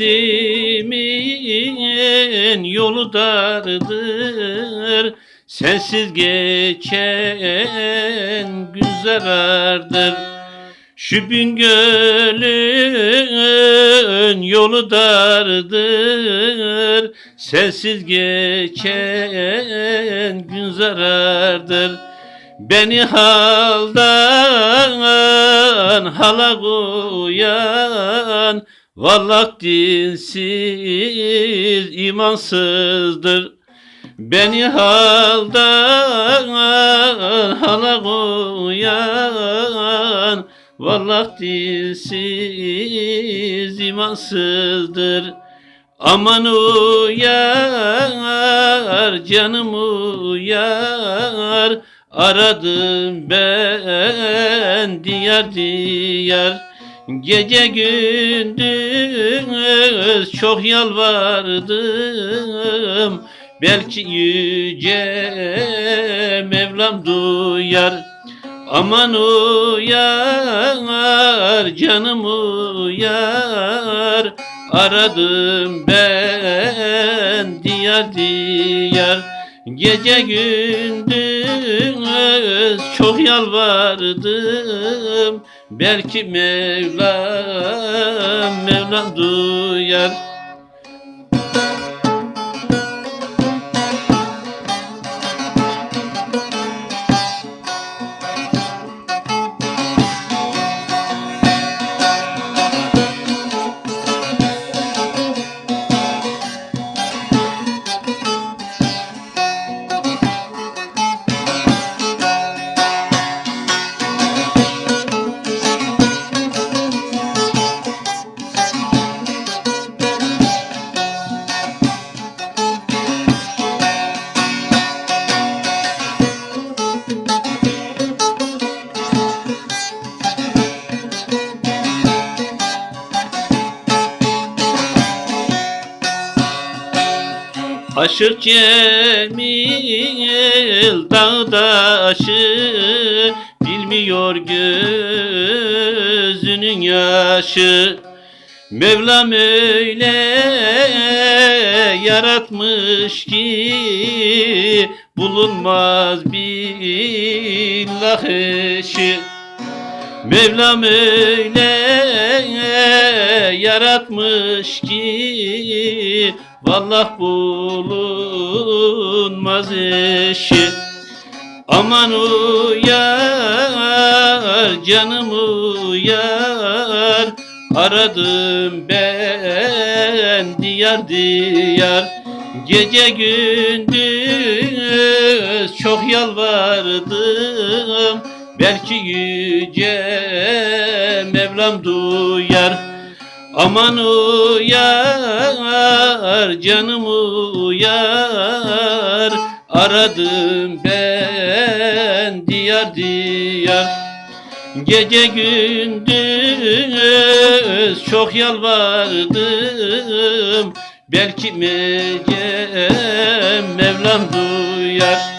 Dersimin yolu dardır Sensiz geçen gün zarardır Şu Bingöl'ün yolu dardır Sensiz geçen gün zarardır Beni haldan hala koyan Vallahi dinsiz imansızdır. Beni haldan hala koyan Vallahi dinsiz imansızdır. Aman uyar canım uyar Aradım ben diyar diyar Gece gündüz çok yalvardım. Belki yüce Mevlam duyar Aman uyar canım uyar. Aradım ben diyar diyar Gece gündüz çok yalvardım. Belki Mevlam Mevlam duyar Aşık Cemil dağdaşı Bilmiyor gözünün yaşı. Mevlam öyle yaratmış ki Bulunmaz billah eşi Mevlam öyle yaratmış ki Vallah bulunmaz eşi. Aman uyar canım uyar Aradım ben diyar diyar. Gece gündüz çok yalvardım Belki yüce Mevlam duyar Aman uyar canım uyar. Aradım ben diyar diyar Gece gündüz çok yalvardım. Belki Mevlam duyar